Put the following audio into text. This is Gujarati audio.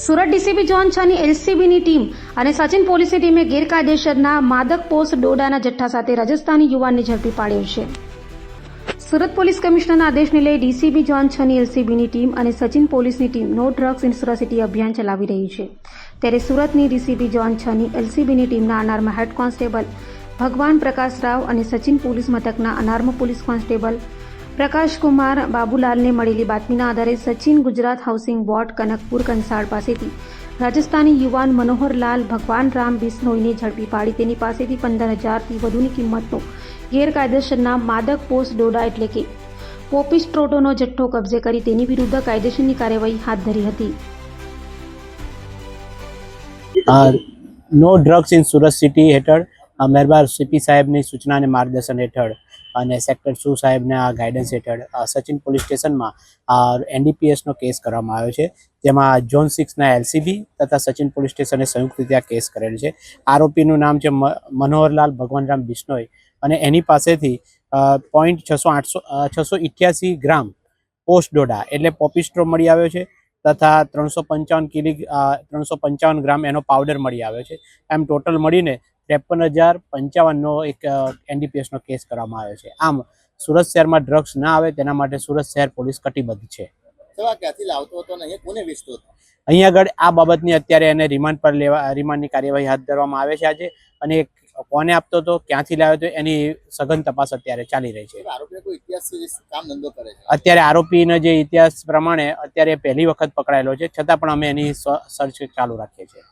સુરત ડીસીપી જોન છની એલસીબીની ટીમ અને સચિન પોલીસની ટીમે ગેરકાયદેસરના માદક પોસ્ટ ડોડાના જથ્થા સાથે રાજસ્થાની યુવાનને ઝડપી પાડ્યો છે. સુરત પોલીસ કમિશનરના આદેશને લઈ ડીસીબી જોન છની એલસીબીની ટીમ અને સચિન પોલીસની team no drugs in Surat city અભિયાન ચલાવી રહી છે. ત્યારે સુરતની ડીસીબી જોન છની એલસીબીની ટીમના અનારમાં હેડ કોન્સ્ટેબલ ભગવાન પ્રકાશ રાવ અને સચિન પોલીસ મથકના અનાર્મ પોલીસ કોન્સ્ટેબલ પ્રકાશકુમાર બાબુલાલને મળેલી બાતમીના આધારે સચિન ગુજરાત હાઉસિંગ બોર્ડ કનકપુર કંસાળ પાસેથી રાજસ્થાની યુવાન મનોહરલાલ ભગવાન રામ બિસ્નોઈને ઝડપી પાડી. તેની પાસેથી પંદર હજારથી વધુની કિંમતનો ગેરકાયદેસરના માદક પોસ્ટ ડોડા એટલે કે પોપિસ્ટ્રોટોનો જથ્થો કબજે કરી તેની વિરુદ્ધ કાયદેસરની કાર્યવાહી હાથ ધરી હતી. No drugs in Surat city હેઠળ અ, મહેરબાન સીપી સાહેબની સૂચના માર્ગદર્શન હેઠળ અને સેક્ટર સુ સાહેબના ગાઈડન્સ હેઠળ સચિન પોલીસ સ્ટેશનમાં એનડીપીએસનો કેસ કરવામાં આવ્યો છે. જેમાં ઝોન સિક્સના એલસીબી તથા સચિન પોલીસ સ્ટેશને સંયુક્ત રીતે કેસ કરેલ છે. આરોપીનું નામ છે મનોહરલાલ ભગવાનરામ બિશ્નોઈ અને એની પાસેથી પોઈન્ટ છસો આઠસો છસો ઇઠ્યાસી ગ્રામ પોસ્ટ ડોડા એટલે પોપિસ્ટ્રો મળી આવ્યો છે તથા ત્રણસો પંચાવન કિલી ત્રણસો પંચાવન ગ્રામ એનો પાવડર મળી આવ્યો છે. એમ ટોટલ મળીને ત્રેપન હજાર પંચાવનનો એક એનડીપીએસનો કેસ કરવામાં આવ્યો છે. આમ સુરત શહેરમાં ડ્રગ્સ ના આવે તેના માટે સુરત શહેર પોલીસ કટિબદ્ધ છે. અહીંયા આગળ આ બાબતની અત્યારે એને રિમાન્ડ પર લેવા રિમાન્ડની કાર્યવાહી હાથ ધરવામાં આવે છે આજે. અને કોને આપતો હતો ક્યાંથી લાવ્યો હતો એની સઘન તપાસ અત્યારે ચાલી રહી છે. અત્યારે આરોપીનો જે ઇતિહાસ પ્રમાણે અત્યારે પહેલી વખત પકડાયેલો છે. છતાં પણ અમે એની સર્ચ ચાલુ રાખીએ છીએ.